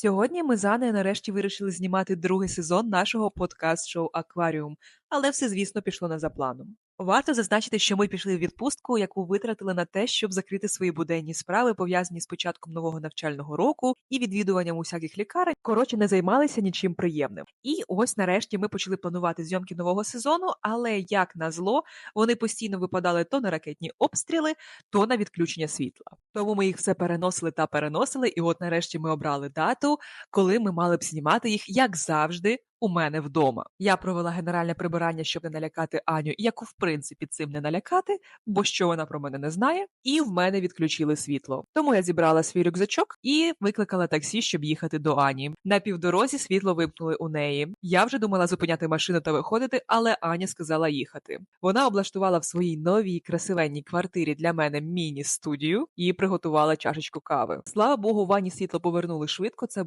Сьогодні ми з Анею нарешті вирішили знімати другий сезон нашого подкаст-шоу Акваріум, але все, звісно, пішло не за планом. Варто зазначити, що ми пішли в відпустку, яку витратили на те, щоб закрити свої буденні справи, пов'язані з початком нового навчального року і відвідуванням усяких лікарень. Коротше, не займалися нічим приємним. І ось нарешті ми почали планувати зйомки нового сезону, але як назло, вони постійно випадали то на ракетні обстріли, то на відключення світла. Тому ми їх все переносили та переносили, і от нарешті ми обрали дату, коли ми мали б знімати їх, як завжди, у мене вдома. Я провела генеральне прибирання, щоб не налякати Аню, яку в принципі цим не налякати, бо що вона про мене не знає, і в мене відключили світло. Тому я зібрала свій рюкзачок і викликала таксі, щоб їхати до Ані. На півдорозі світло вимкнули у неї. Я вже думала зупиняти машину та виходити, але Аня сказала їхати. Вона облаштувала в своїй новій красивенній квартирі для мене міні-студію і приготувала чашечку кави. Слава Богу, в Ані світло повернули швидко. Це